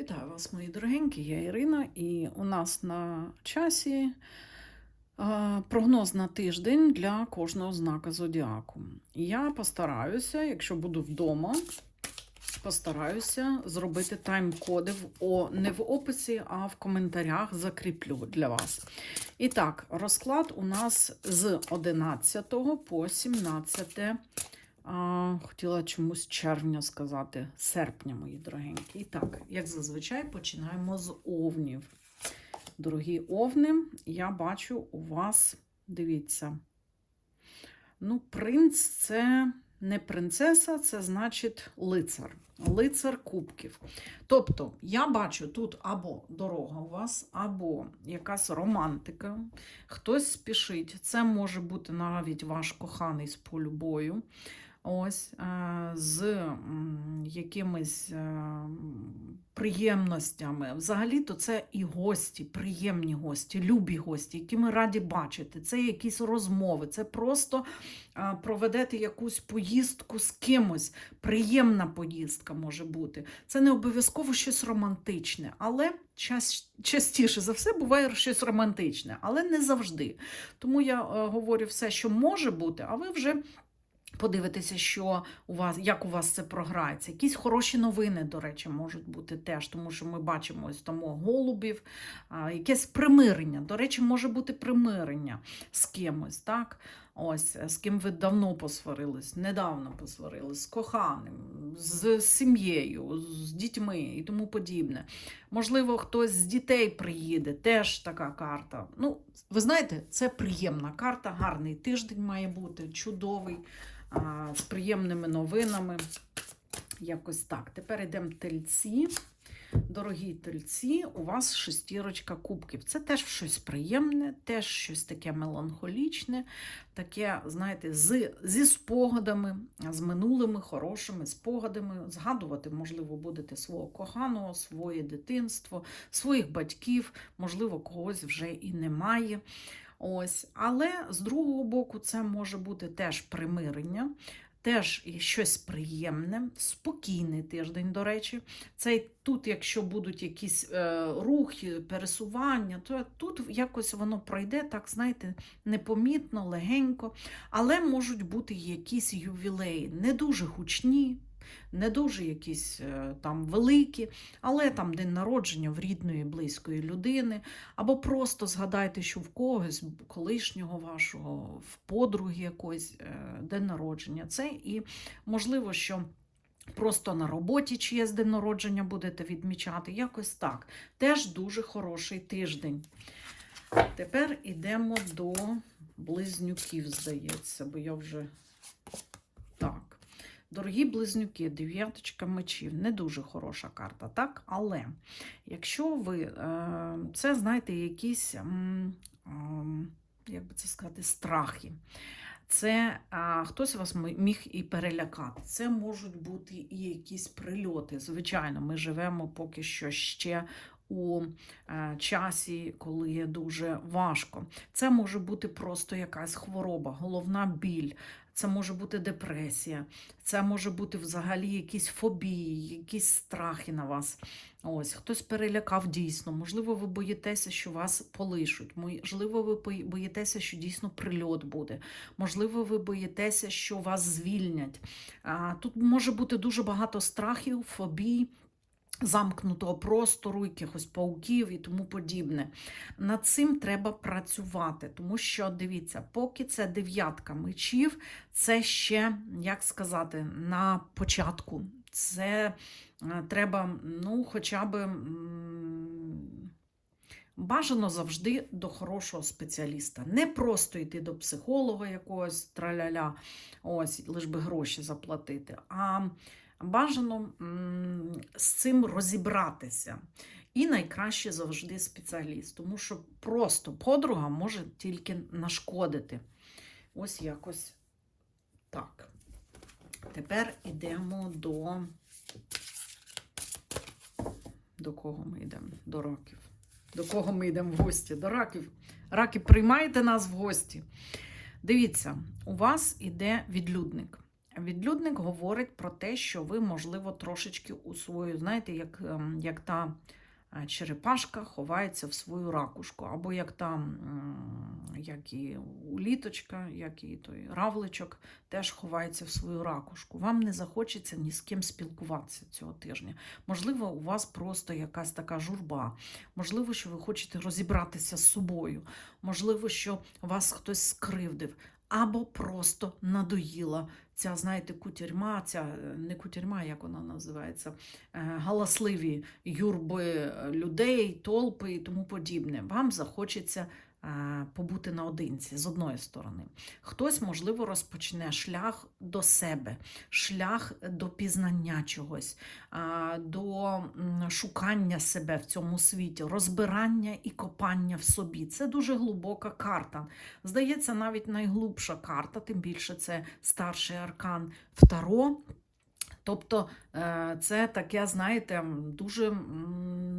Вітаю вас, мої дорогенькі, я Ірина, і у нас на часі прогноз на тиждень для кожного знака зодіаку. Я постараюся, якщо буду вдома, постараюся зробити тайм-коди не в описі, а в коментарях закріплю для вас. І так, розклад у нас з 11 по 17 а, хотіла чомусь червня сказати, серпня, мої дорогенькі. І так, як зазвичай, починаємо з овнів. Дорогі овни, я бачу у вас, дивіться. Ну, принц це не принцеса, це значить лицар. Лицар кубків. Тобто, я бачу тут або дорога у вас, або якась романтика, хтось спішить. Це може бути навіть ваш коханий з полю бою. Ось е, з якимись е, приємностями. Взагалі-то це і гості, приємні гості, любі гості, які ми раді бачити. Це якісь розмови, це просто е, проведете якусь поїздку з кимось. Приємна поїздка може бути. Це не обов'язково щось романтичне, але час, частіше за все буває щось романтичне, але не завжди. Тому я говорю все, що може бути, а ви вже. Подивитися, що у вас, як у вас це програється. Якісь хороші новини, до речі, можуть бути теж, тому що ми бачимо ось тому голубів, якесь примирення. До речі, може бути примирення з кимось, так? Ось, з ким ви давно посварились, недавно посварились, з коханим, з сім'єю, з дітьми і тому подібне. Можливо, хтось з дітей приїде, теж така карта. Ну, ви знаєте, це приємна карта, гарний тиждень має бути, чудовий з приємними новинами. Якось так. Тепер йдемо тельці. Дорогі тельці, у вас шестірочка кубків. Це теж щось приємне, теж щось таке меланхолічне, таке, знаєте, з, зі спогадами, з минулими хорошими спогадами. Згадувати, можливо, будете свого коханого, своє дитинство, своїх батьків, можливо, когось вже і немає. Ось, але з другого боку, це може бути теж примирення, теж щось приємне, спокійний тиждень, до речі. Цей тут, якщо будуть якісь е, рухи, пересування, то тут якось воно пройде, так знаєте, непомітно, легенько. Але можуть бути якісь ювілеї, не дуже гучні. Не дуже якісь е, там великі, але там день народження в рідної, близької людини, або просто згадайте, що в когось, колишнього вашого, в подруги якось е, день народження. Це і можливо, що. Просто на роботі чиєсь день народження будете відмічати. Якось так. Теж дуже хороший тиждень. Тепер йдемо до близнюків, здається, бо я вже так. Дорогі близнюки, дев'яточка мечів, не дуже хороша карта, так? Але якщо ви, е, це, знаєте, якісь, ем, як би це сказати, страхи. Це а, хтось вас міг і перелякати. Це можуть бути і якісь прильоти. Звичайно, ми живемо поки що ще у е, часі, коли є дуже важко. Це може бути просто якась хвороба, головна біль. Це може бути депресія, це може бути взагалі якісь фобії, якісь страхи на вас. Ось хтось перелякав дійсно. Можливо, ви боїтеся, що вас полишуть. Можливо, ви бої- боїтеся, що дійсно прильот буде. Можливо, ви боїтеся, що вас звільнять. А, Тут може бути дуже багато страхів, фобій. Замкнутого простору, якихось пауків і тому подібне. Над цим треба працювати, тому що дивіться, поки це дев'ятка мечів, це ще, як сказати, на початку. Це е, треба, ну, хоча б. Бажано завжди до хорошого спеціаліста. Не просто йти до психолога якогось траляля, ось, лиш би гроші заплатити, а бажано з цим розібратися. І найкраще завжди спеціаліст, тому що просто подруга може тільки нашкодити. Ось якось так. Тепер йдемо до. До кого ми йдемо? До раків. До кого ми йдемо в гості? До раків. Раки, приймайте нас в гості. Дивіться, у вас іде відлюдник. Відлюдник говорить про те, що ви, можливо, трошечки у свою, знаєте, як, ем, як та е, черепашка ховається в свою ракушку, або як та, як і уліточка, як і той равличок, теж ховається в свою ракушку. Вам не захочеться ні з ким спілкуватися цього тижня. Можливо, у вас просто якась така журба. Можливо, що ви хочете розібратися з собою. Можливо, що вас хтось скривдив. Або просто надоїла ця, знаєте, кутюрма, ця е, не кутюрма, як вона називається, е, галасливі юрби е, людей, толпи і тому подібне. Вам захочеться побути наодинці з одної сторони. Хтось, можливо, розпочне шлях до себе, шлях до пізнання чогось, до шукання себе в цьому світі, розбирання і копання в собі. Це дуже глибока карта. Здається, навіть найглубша карта, тим більше це старший аркан Второ. Тобто е, це таке, знаєте, дуже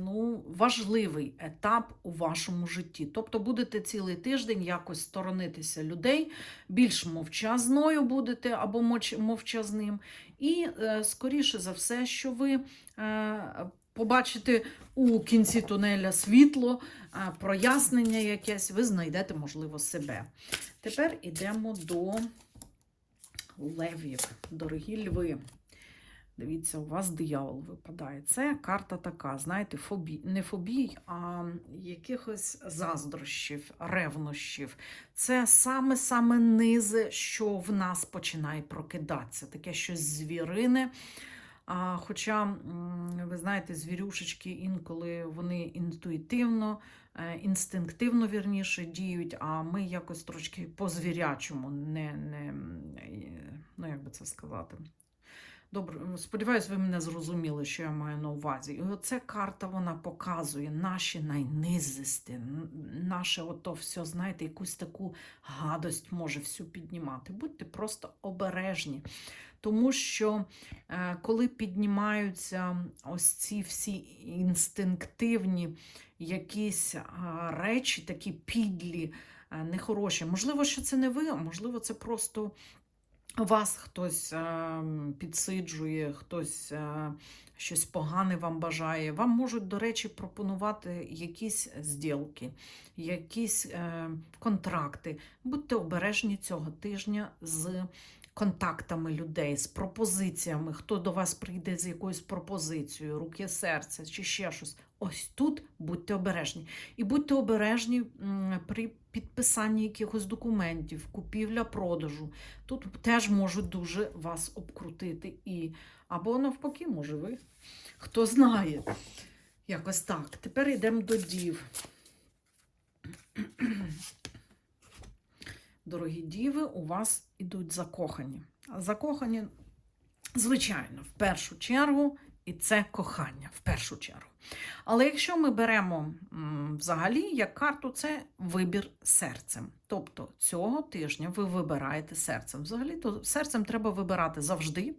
ну, важливий етап у вашому житті. Тобто будете цілий тиждень якось сторонитися людей, більш мовчазною будете або мовчазним. І е, скоріше за все, що ви е, побачите у кінці тунеля світло, прояснення якесь, ви знайдете, можливо, себе. Тепер йдемо до левів, дорогі льви. Дивіться, у вас диявол випадає. Це карта така, знаєте, фобій, не фобій, а якихось заздрощів, ревнощів. Це саме-саме низе, що в нас починає прокидатися. Таке щось звірине. А, хоча, ви знаєте, звірюшечки інколи вони інтуїтивно, е, інстинктивно вірніше діють, а ми якось трошки по-звірячому, не, не, ну як би це сказати. Добре, сподіваюсь, ви мене зрозуміли, що я маю на увазі. І оця карта вона показує наші найнизисті, наше ото все, знаєте, якусь таку гадость може всю піднімати. Будьте просто обережні. Тому що е, коли піднімаються ось ці всі інстинктивні якісь речі, такі підлі, е, нехороші, можливо, що це не ви, а можливо, це просто вас хтось е, підсиджує, хтось е, щось погане вам бажає. Вам можуть, до речі, пропонувати якісь зділки, якісь е, контракти. Будьте обережні цього тижня з контактами людей, з пропозиціями, хто до вас прийде з якоюсь пропозицією, руки, серце чи ще щось. Ось тут будьте обережні. І будьте обережні при підписанні якихось документів, купівля-продажу. Тут теж можуть дуже вас обкрутити. І... Або навпаки, може ви. Хто знає. Якось так. Тепер йдемо до дів. Дорогі діви, у вас ідуть закохані. Закохані, звичайно, в першу чергу, і це кохання в першу чергу. Але якщо ми беремо взагалі як карту, це вибір серцем. Тобто цього тижня ви вибираєте серцем. Взагалі, то серцем треба вибирати завжди.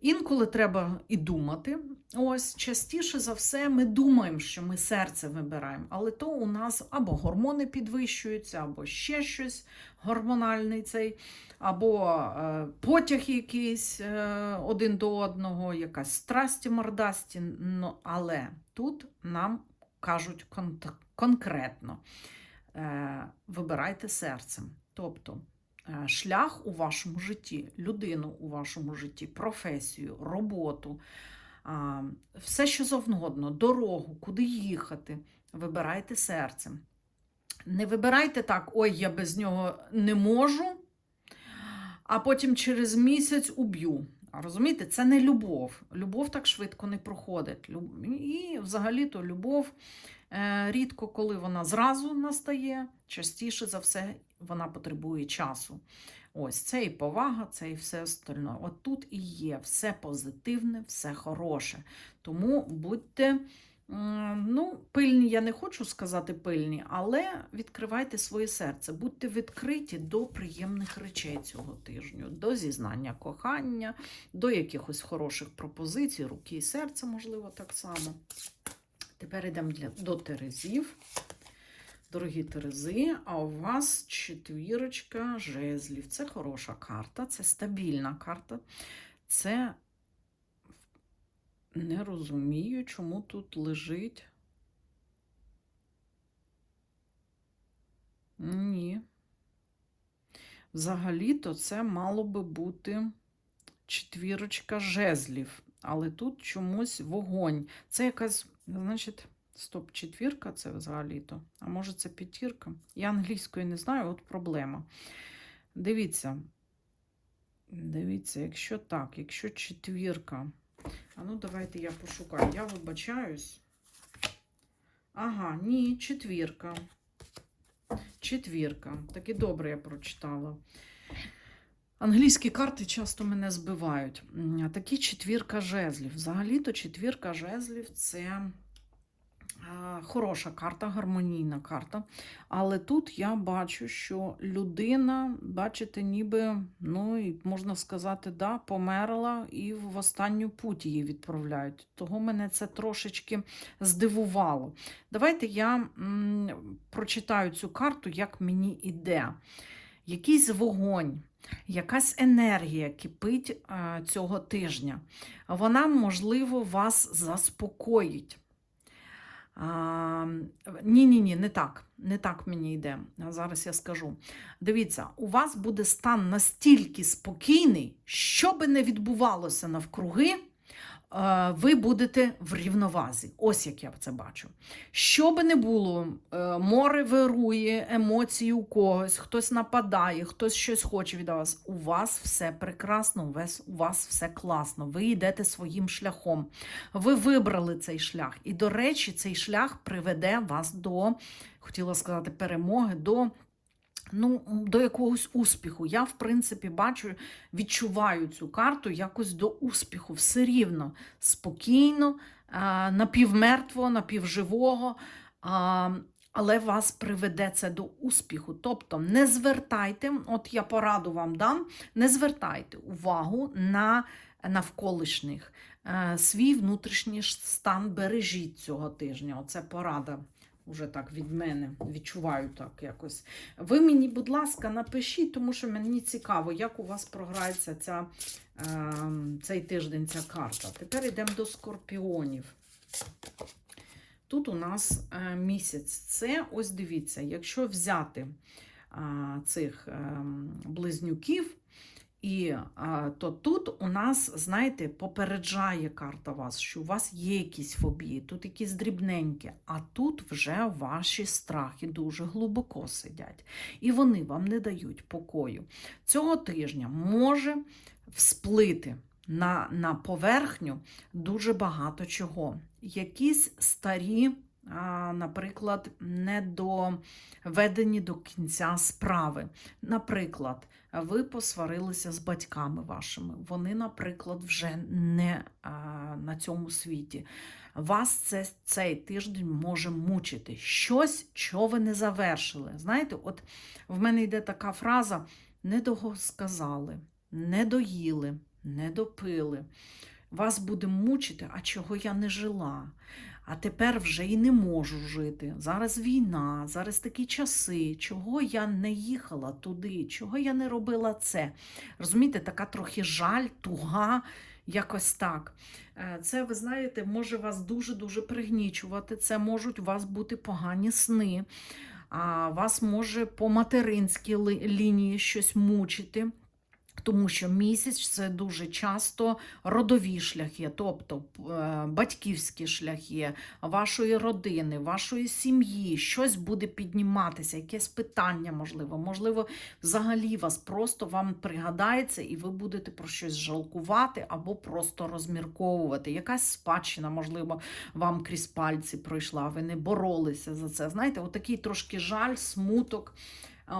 Інколи треба і думати. Ось частіше за все ми думаємо, що ми серце вибираємо, але то у нас або гормони підвищуються, або ще щось гормональний цей, або е, потяг якийсь е, один до одного, якась страсті мордасті. Ну, але тут нам кажуть кон- конкретно: е, вибирайте серцем. Тобто шлях у вашому житті, людину у вашому житті, професію, роботу, все що завгодно, дорогу, куди їхати, вибирайте серцем. Не вибирайте так, ой, я без нього не можу, а потім через місяць уб'ю. Розумієте, це не любов. Любов так швидко не проходить. І взагалі-то любов е, рідко, коли вона зразу настає, частіше за все вона потребує часу. Ось це і повага, це і все остальне. От тут і є все позитивне, все хороше. Тому будьте. Ну, пильні, я не хочу сказати пильні, але відкривайте своє серце, будьте відкриті до приємних речей цього тижню, до зізнання кохання, до якихось хороших пропозицій, руки і серця, можливо, так само. Тепер йдемо для, до Терезів. Дорогі Терези, а у вас четвірочка жезлів. Це хороша карта, це стабільна карта. Це не розумію, чому тут лежить. Ні. Взагалі-то це мало би бути четвірочка жезлів, але тут чомусь вогонь. Це якась, значить, стоп, четвірка це взагалі-то. А може це п'ятірка? Я англійської не знаю, от проблема. Дивіться. Дивіться, якщо так, якщо четвірка. А ну, давайте я пошукаю. Я вибачаюсь. Ага, ні, четвірка. Четвірка. Так і добре я прочитала. Англійські карти часто мене збивають. Такі четвірка жезлів. Взагалі-то четвірка жезлів це хороша карта, гармонійна карта. Але тут я бачу, що людина, бачите, ніби, ну, можна сказати, да, померла і в останню путь її відправляють. Того мене це трошечки здивувало. Давайте я м, прочитаю цю карту, як мені іде. Якийсь вогонь, якась енергія кипить е, цього тижня. Вона, можливо, вас заспокоїть. А, ні, не так. Не так мені йде. Зараз я скажу. Дивіться, у вас буде стан настільки спокійний, що би не відбувалося навкруги, ви будете в рівновазі. Ось як я це бачу. Що би не було, е, море вирує, емоції у когось, хтось нападає, хтось щось хоче від вас. У вас все прекрасно, у вас все класно. Ви йдете своїм шляхом. Ви вибрали цей шлях. І, до речі, цей шлях приведе вас до, хотіла сказати, перемоги, до. Ну, до якогось успіху. Я, в принципі, бачу, відчуваю цю карту якось до успіху. Все рівно, спокійно, а, напівмертвого, напівживого. Але вас приведе це до успіху. Тобто не звертайте, от я пораду вам дам, не звертайте увагу на навколишніх. Е, Свій внутрішній стан бережіть цього тижня. Оце порада. Уже так від мене відчуваю так якось. Ви мені, будь ласка, напишіть, тому що мені цікаво, як у вас програється ця, е, цей тиждень ця карта. Тепер йдемо до скорпіонів. Тут у нас е, місяць. Це ось дивіться, якщо взяти е, цих е, близнюків, і а, то тут у нас, знаєте, попереджає карта вас, що у вас є якісь фобії, тут якісь дрібненькі, а тут вже ваші страхи дуже глибоко сидять. І вони вам не дають покою. Цього тижня може всплити на, на поверхню дуже багато чого. Якісь старі. Наприклад, не доведені до кінця справи. Наприклад, ви посварилися з батьками вашими. Вони, наприклад, вже не на цьому світі. Вас це, цей тиждень може мучити. Щось, що ви не завершили. Знаєте, от в мене йде така фраза: не сказали, не доїли, не допили. Вас буде мучити, а чого я не жила. А тепер вже і не можу жити. Зараз війна, зараз такі часи, чого я не їхала туди, чого я не робила це. Розумієте, така трохи жаль, туга, якось так. Е, Це, ви знаєте, може вас дуже-дуже пригнічувати. Це можуть у вас бути погані сни, а вас може по материнській лінії щось мучити. Тому що місяць це дуже часто родові шляхи, тобто е, батьківські шляхи вашої родини, вашої сім'ї, щось буде підніматися, якесь питання можливо. Можливо, взагалі вас просто вам пригадається, і ви будете про щось жалкувати або просто розмірковувати. Якась спадщина, можливо, вам крізь пальці пройшла, ви не боролися за це. Знаєте, отакий трошки жаль, смуток.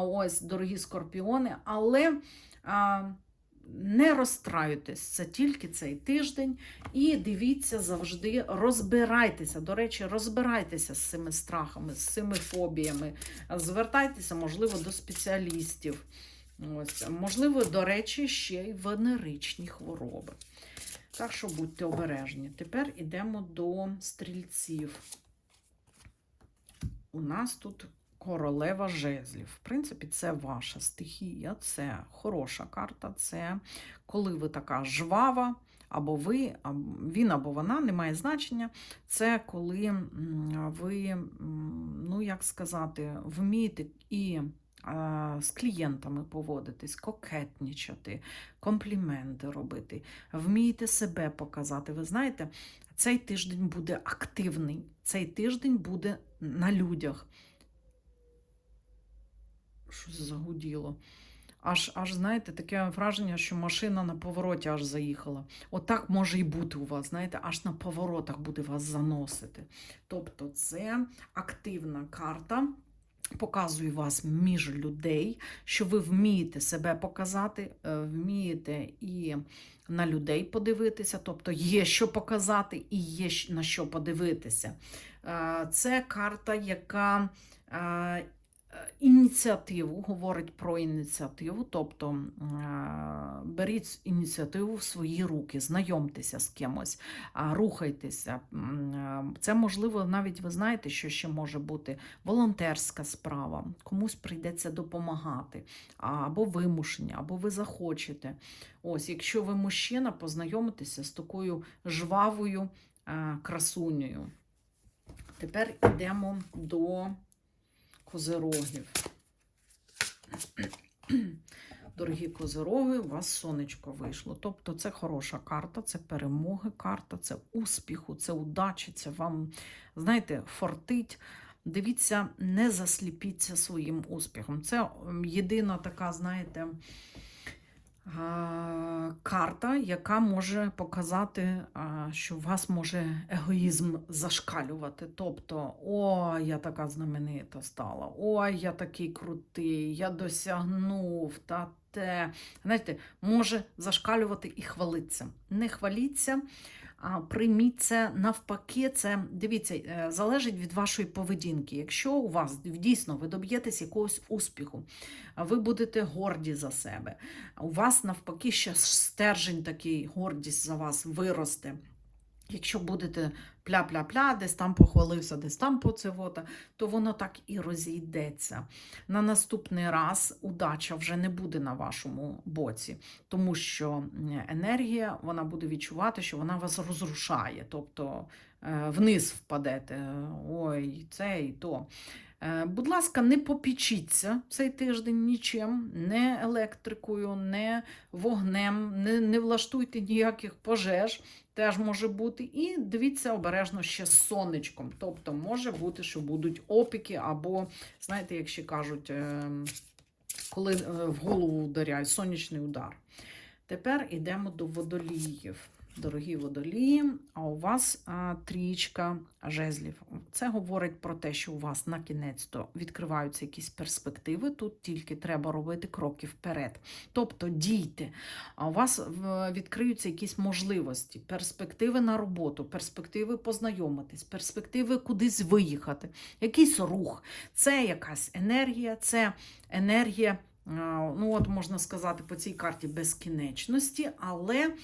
Ось, дорогі скорпіони, але. Не розстраюйтесь, це тільки цей тиждень. І дивіться завжди, розбирайтеся. До речі, розбирайтеся з цими страхами, з цими фобіями. Звертайтеся, можливо, до спеціалістів. Ось, Можливо, до речі, ще й венеричні хвороби. Так що будьте обережні. Тепер йдемо до стрільців. У нас тут королева жезлів. В принципі, це ваша стихія, це хороша карта, це коли ви така жвава, або ви, або він, або вона, не має значення. Це коли ви, ну як сказати, вмієте і з клієнтами поводитись, кокетнічати, компліменти робити, вмієте себе показати. Ви знаєте, цей тиждень буде активний, цей тиждень буде на людях. Щось загуділо. Аж, аж, знаєте, таке враження, що машина на повороті аж заїхала. Отак може і бути у вас, знаєте, аж на поворотах буде вас заносити. Тобто це активна карта. Показує вас між людей, що ви вмієте себе показати, е, вмієте і на людей подивитися, тобто є що показати і є на що подивитися. Е, Це карта, яка е, ініціативу говорить про ініціативу, тобто е, беріть ініціативу в свої руки, знайомтеся з кимось, рухайтеся. Е, Це можливо, навіть ви знаєте, що ще може бути волонтерська справа, комусь прийдеться допомагати, або вимушення, або ви захочете. Ось, якщо ви мужчина, познайомитеся з такою жвавою е, красунею. Тепер йдемо до козирогів. Дорогі козироги, у вас сонечко вийшло. Тобто це хороша карта, це перемоги карта, це успіху, це удачі, це вам, знаєте, фортить. Дивіться, не засліпіться своїм успіхом. Це єдина така, знаєте, карта, яка може показати, що у вас може егоїзм зашкалювати. Тобто, о, я така знаменита стала, ой, я такий крутий, я досягнув та те. Знаєте, може зашкалювати і хвалитися. Не хваліться. Прийміть це навпаки, це дивіться, е, залежить від вашої поведінки. Якщо у вас дійсно ви доб'єтесь якогось успіху, ви будете горді за себе, у вас навпаки ще стержень такий, гордість за вас виросте. Якщо будете пля-пля-пля, десь там похвалився, десь там поцевота, то воно так і розійдеться. На наступний раз удача вже не буде на вашому боці, тому що енергія вона буде відчувати, що вона вас розрушає, тобто е, вниз впадете. Ой, це і то. Е, Будь ласка, не попічіться цей тиждень нічим, не електрикою, не вогнем, не, не влаштуйте ніяких пожеж, теж може бути. І дивіться обережно ще з сонечком. Тобто може бути, що будуть опіки, або, знаєте, як ще кажуть, е, коли е, в голову вдаряють сонячний удар. Тепер йдемо до водоліїв. Дорогі водолії, а у вас а, трієчка жезлів. Це говорить про те, що у вас на кінець то відкриваються якісь перспективи. Тут тільки треба робити кроки вперед. Тобто дійте, а у вас відкриються якісь можливості, перспективи на роботу, перспективи познайомитись, перспективи кудись виїхати, якийсь рух. Це якась енергія, це енергія. Ну, от можна сказати, по цій карті безкінечності, але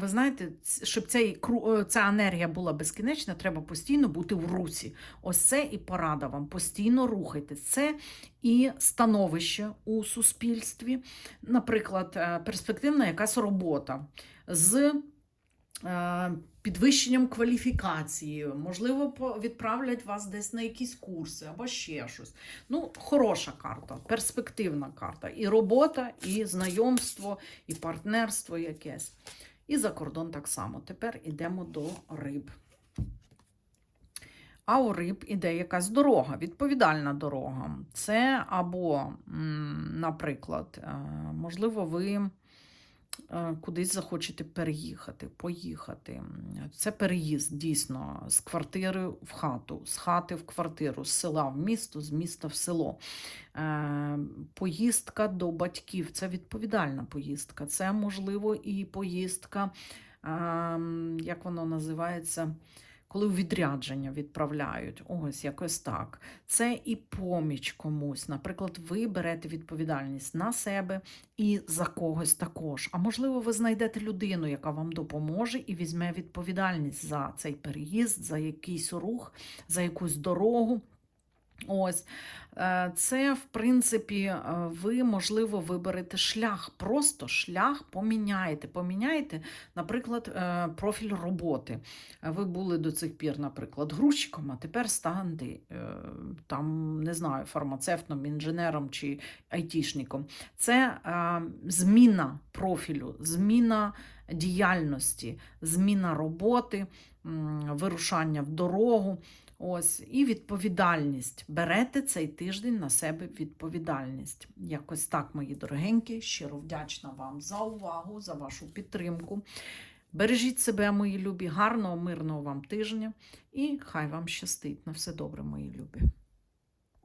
Ви знаєте, щоб цей, е, ця енергія була безкінечна, треба постійно бути в русі. Ось це і порада вам. Постійно рухайтесь. Це і становище у суспільстві, наприклад, е, перспективна якась робота з е, підвищенням кваліфікації, можливо, відправлять вас десь на якісь курси або ще щось. Ну, хороша карта, перспективна карта. І робота, і знайомство, і партнерство якесь. І за кордон так само. Тепер йдемо до риб. А у риб іде якась дорога, відповідальна дорога. Це або, наприклад, е, можливо, ви кудись захочете переїхати, поїхати. Це переїзд дійсно з квартири в хату, з хати в квартиру, з села в місто, з міста в село. Е, Поїздка до батьків це відповідальна поїздка. Це, можливо, і поїздка, е, як воно називається, коли у відрядження відправляють. Ось якось так. Це і поміч комусь. Наприклад, ви берете відповідальність на себе і за когось також. А можливо, ви знайдете людину, яка вам допоможе і візьме відповідальність за цей переїзд, за якийсь рух, за якусь дорогу. Ось Е, це, в принципі, е, ви, можливо, виберете шлях, просто шлях поміняєте. Поміняєте, наприклад, е, профіль роботи. Ви були до цих пір, наприклад, грузчиком, а тепер станете там, не знаю, фармацевтом, інженером чи айтішником. Це зміна профілю, зміна діяльності, зміна роботи, вирушання в дорогу. Ось, і відповідальність. Берете цей тиждень на себе відповідальність. Якось так, мої дорогенькі. Щиро вдячна вам за увагу, за вашу підтримку. Бережіть себе, мої любі, гарного, мирного вам тижня, і хай вам щастить. На все добре, мої любі.